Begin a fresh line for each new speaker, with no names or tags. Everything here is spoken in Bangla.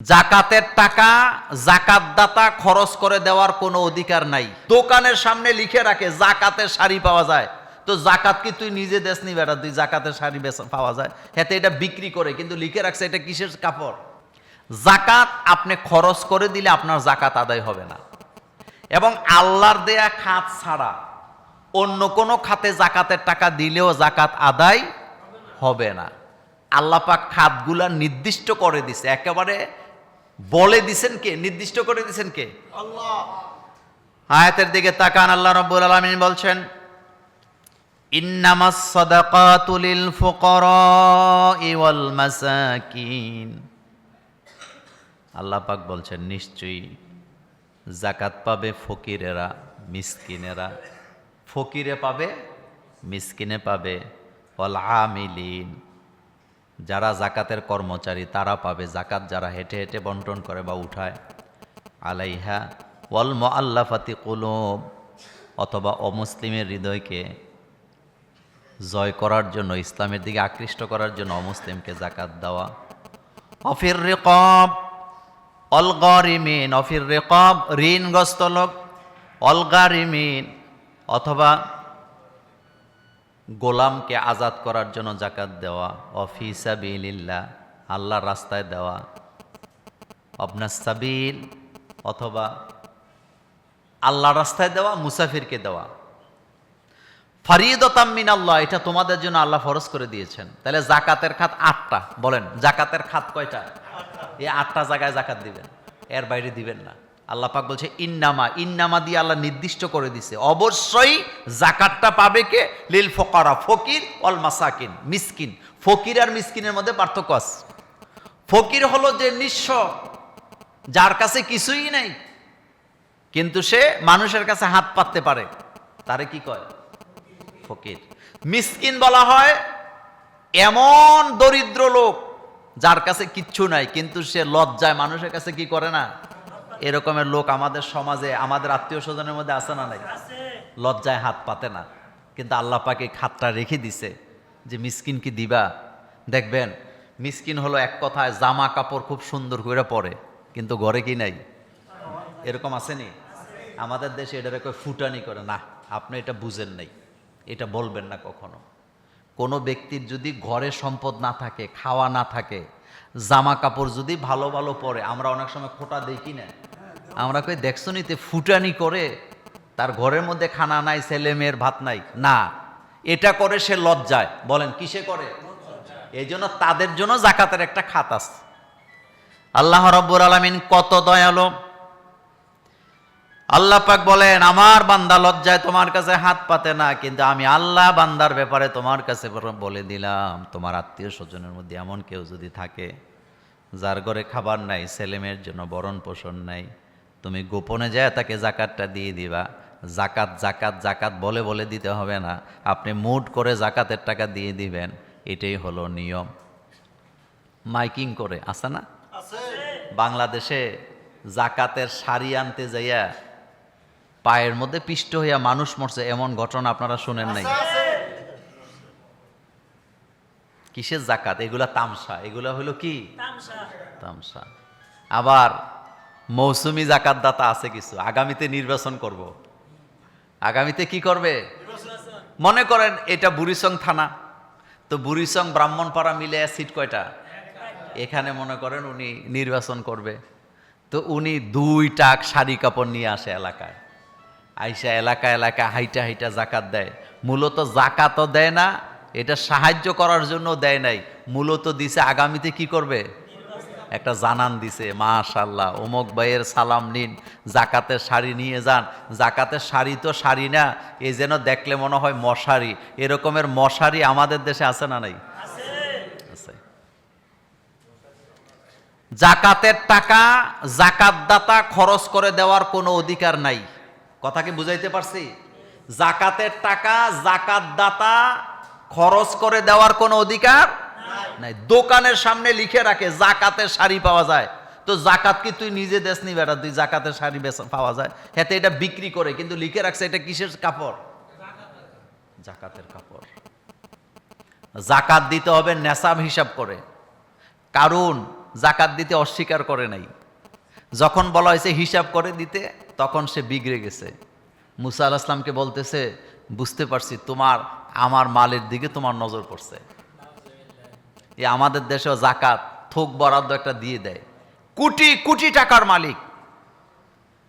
জাকাতের টাকা জাকাতদাতা খরচ করে দেওয়ার কোনো অধিকার নাই। দোকানের সামনে লিখে রাখে, জাকাতের শাড়ি পাওয়া যায়। তো জাকাত কি তুই নিজে দেশ নি বেটা? তুই জাকাতের শাড়ি পাওয়া যায়। হ্যাঁ এটা বিক্রি করে, কিন্তু লিখে রাখছে এটা কিসের কাপড়? জাকাত আপনি খরচ করে দিলে আপনার জাকাত আদায় হবে না। এবং আল্লাহর দেয়া খাত ছাড়া অন্য কোনো খাতে জাকাতের টাকা দিলেও জাকাত আদায় হবে না। আল্লাহ পাক খাতগুলা নির্দিষ্ট করে দিছে। একেবারে বলে দিছেন কে? নির্দিষ্ট করে দিছেন কে? আয়াতের দিকে তাকান আল্লাহ রাব্বুল আলামিন বলছেন ইন্নামাস সাদাকাতু লিল ফুকারাই ওয়াল মাসাকিন। আল্লাহ পাক বলছেন নিশ্চয়ই জাকাত পাবে ফকিরেরা মিসকিনেরা। ফকিরে পাবে মিসকিনে পাবে। ওয়াল আমিলিন। যারা জাকাতের কর্মচারী, তারা পাবে জাকাত যারা হেঁটে হেঁটে বন্টন করে বা উঠায়। আলাইহা ওয়াল মোয়াল্লাফাতি কুলুব, অথবা অমুসলিমের হৃদয়কে জয় করার জন্য, ইসলামের দিকে আকৃষ্ট করার জন্য অমুসলিমকে জাকাত দেওয়া। অফির রেকব অলগারিমিন অফির রেকব, ঋণগ্রস্ত লোক অলগারিমিন অথবা গোলামকে আজাদ করার জন্য জাকাত দেওয়া অফিসাবিল্লা আল্লাহর রাস্তায় দেওয়া। অবনাসাবিল অথবা আল্লাহ রাস্তায় দেওয়া, মুসাফিরকে দেওয়া। ফারিদতাম্মিন আল্লাহ এটা তোমাদের জন্য আল্লাহ ফরজ করে দিয়েছেন। তাহলে জাকাতের খাত আটটা, বলেন জাকাতের খাত কয়টা? এই আটটা জায়গায় জাকাত দিবেন, এর বাইরে দিবেন না। আল্লাহ পাক বলছে, ইন্নামা ইন্নামা দিয়ে আল্লাহ নির্দিষ্ট করে দিছে। অবশ্যই জাকাতটা পাবে কে? লিল ফকারা, ফকির অল মাসাকিন, মিসকিন। ফকির আর মিসকিনের মধ্যে পার্থক্য আছে। ফকির হলো যে নিঃস্ব, যার কাছে কিছুই নেই, কিন্তু সে মানুষের কাছে হাত পাততে পারে। তারে কি কয়? ফকির। মিসকিন বলা হয় এমন দরিদ্র লোক যার কাছে কিচ্ছু নাই, কিন্তু সে লজ্জায় মানুষের কাছে কি করে না? এরকমের লোক আমাদের সমাজে, আমাদের আত্মীয় স্বজনের মধ্যে আছে না নাই? লজ্জায় হাত পাতে না। কিন্তু আল্লাহ পাকে খাতটা রেখে দিছে যে মিসকিন কি দিবা? দেখবেন, মিসকিন হলো এক কথায় জামা কাপড় খুব সুন্দর করে পরে, কিন্তু ঘরে কি নাই? এরকম আসেনি আমাদের দেশে এটা রেখে ফুটানি করে। না, আপনি এটা বুঝেন নাই। এটা বলবেন না কখনো। কোনো ব্যক্তির যদি ঘরে সম্পদ না থাকে, খাওয়া না থাকে জামা কাপড় যদি ভালো ভালো পরে, আমরা অনেক সময় খোটা দেখি না আমরা কই, দেখছ নিতে ফুটানি করে? তার ঘরের মধ্যে খানা নাই, ছেলে মেয়ের ভাত নাই। না, এটা করে সে লজ্জায়। বলেন, কিসে করে? এই জন্য তাদের জন্য জাকাতের একটা খাত আছে। আল্লাহ রব্বুর আলমিন কত দয়ালু আল্লাহ পাক বলেন আমার বান্দা লজ্জায় তোমার কাছে হাত পাতে না কিন্তু আমি আল্লাহ বান্দার ব্যাপারে তোমার কাছে বলে দিলাম। তোমার আত্মীয় স্বজনের মধ্যে এমন কেউ যদি থাকে যার ঘরে খাবার নাই ছেলেমেয়ের জন্য বরণ পোষণ নাই তুমি গোপনে যায় তাকে জাকাতটা দিয়ে দিবা। জাকাত জাকাত জাকাত বলে বলে দিতে হবে না। আপনি মুড করে জাকাতের টাকা দিয়ে দিবেন। এটাই হলো নিয়ম। মাইকিং করে আছে না? বাংলাদেশে জাকাতের শাড়ি আনতে যাইয়া পায়ের মধ্যে পিষ্ট হইয়া মানুষ মরছে, এমন ঘটনা আপনারা শুনেন নাই। কিসের জাকাত? এগুলা তামসা। এগুলা হলো কি? তামসা। আবার মৌসুমি জাকাত দাতা আছে কিছু, আগামীতে নির্বাচন করব। আগামীতে কি করবে? মনে করেন এটা বুড়িসং থানা, তো বুড়িসং ব্রাহ্মণপাড়া মিলে সিট কয়টা? এখানে মনে করেন উনি নির্বাচন করবে। তো উনি দুই টাক শাড়ি কাপড় নিয়ে আসে এলাকায়। আইসা এলাকা এলাকা হাইটা হাইটা জাকাত দেয়। মূলত জাকাতও দেয় না, এটা সাহায্য করার জন্য দেয় নাই। মূলত দিছে আগামীতে কি করবে? একটা জানান দিছে মাশাল্লাহ অমুক ভাইয়ের সালাম নিন, জাকাতের শাড়ি নিয়ে যান। জাকাতের শাড়ি তো শাড়ি না এই যেন দেখলে মনে হয় মশারি। এরকমের মশারি আমাদের দেশে আছে না নাই? জাকাতের টাকা জাকাতদাতা খরচ করে দেওয়ার কোনো অধিকার নাই। কথা কি বুঝাইতে পারছি? জাকাতের টাকা জাকাতদাতা খরচ করে দেওয়ার কোনো অধিকার নাই। দোকানের সামনে লিখে রাখে জাকাতের শাড়ি পাওয়া যায়। তো জাকাত কি তুই নিজে দেশ নি বেটা? তুই জাকাতের শাড়ি পাওয়া যায়। হ্যাঁ এটা বিক্রি করে কিন্তু লিখে রাখছে এটা কিসের কাপড়? জাকাতের কাপড়। জাকাত দিতে হবে নেশাব হিসাব করে। কারণ জাকাত দিতে অস্বীকার করে নাই। যখন বলা হয়েছে হিসাব করে দিতে, তখন সে বিগড়ে গেছে। মুসা আল আসলামকে বলতেছে, বুঝতে পারছি, তোমার, আমার মালের দিকে তোমার নজর পড়ছে। এ আমাদের দেশেও জাকাত, থোক বরাদ্দ একটা দিয়ে দেয়। কোটি কোটি টাকার মালিক।